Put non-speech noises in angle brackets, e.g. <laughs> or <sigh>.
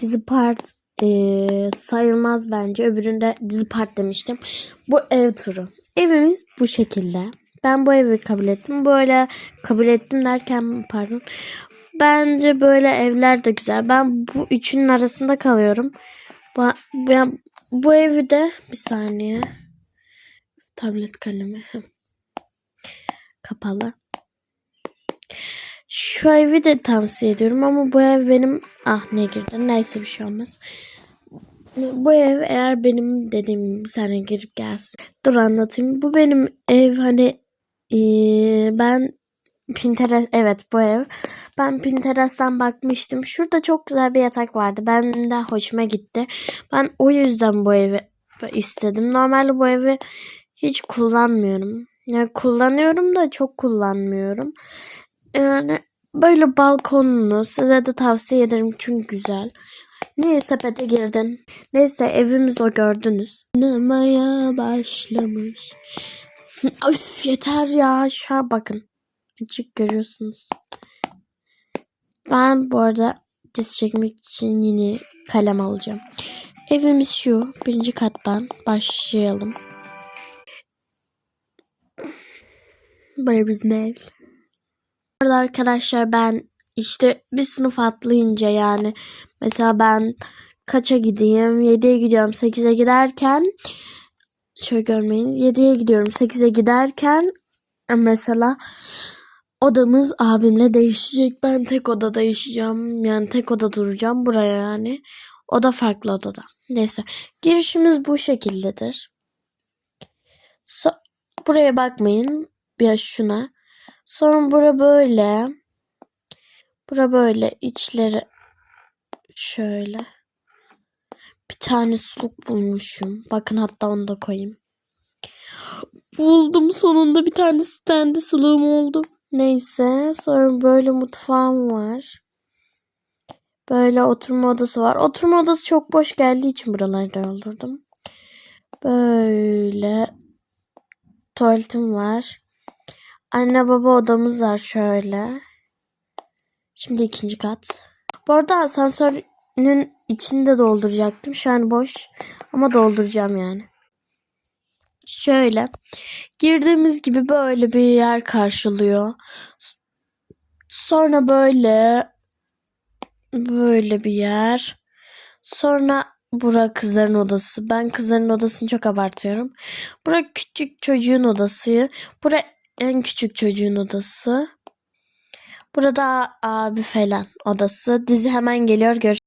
dizi part eee, sayılmaz bence. Öbüründe dizi part demiştim. Bu ev turu. Evimiz bu şekilde. Ben bu evi kabul ettim. Böyle kabul ettim derken pardon. Bence böyle evler de güzel. Ben bu üçünün arasında kalıyorum. Ba- Ben bu evi de bir saniye. Tablet kalemi. Kapalı. Şu evi de tavsiye ediyorum ama bu ev benim ah ne girdi neyse bir şey olmaz. Bu ev eğer benim dediğim bir saniye girip gelsin. Dur anlatayım. Bu benim ev hani eee, ben Pinterest evet bu ev. Ben Pinterest'ten bakmıştım. Şurada çok güzel bir yatak vardı. Ben de hoşuma gitti. Ben o yüzden bu evi istedim. Normalde bu evi hiç kullanmıyorum. Yani kullanıyorum da çok kullanmıyorum. Yani böyle balkonlu size de tavsiye ederim çünkü güzel. Niye sepete girdin? Neyse evimiz o gördünüz. Oynamaya başlamış. <laughs> Öf yeter ya aşağı bakın. Açık görüyorsunuz. Ben bu arada diz çekmek için yeni kalem alacağım. Evimiz şu. Birinci kattan başlayalım. Böyle bizim ev. Arada arkadaşlar ben işte bir sınıf atlayınca yani mesela ben kaça gideyim? 7'ye gidiyorum 8'e giderken şöyle görmeyin 7'ye gidiyorum 8'e giderken mesela odamız abimle değişecek. Ben tek odada yaşayacağım yani tek oda duracağım buraya yani. O da farklı odada. Neyse girişimiz bu şekildedir. So- buraya bakmayın ya şuna Sonra bura böyle. Bura böyle. içleri şöyle. Bir tane suluk bulmuşum. Bakın hatta onu da koyayım. Buldum sonunda bir tane stendi suluğum oldu. Neyse. Sonra böyle mutfağım var. Böyle oturma odası var. Oturma odası çok boş geldiği için buralarda doldurdum. Böyle tuvaletim var. Anne baba odamız var şöyle. Şimdi ikinci kat. Bu arada asansörün içini de dolduracaktım. Şu an boş ama dolduracağım yani. Şöyle. Girdiğimiz gibi böyle bir yer karşılıyor. Sonra böyle böyle bir yer. Sonra bura kızların odası. Ben kızların odasını çok abartıyorum. Bura küçük çocuğun odası. Bura en küçük çocuğun odası. Burada abi falan odası. Dizi hemen geliyor. Görüşürüz.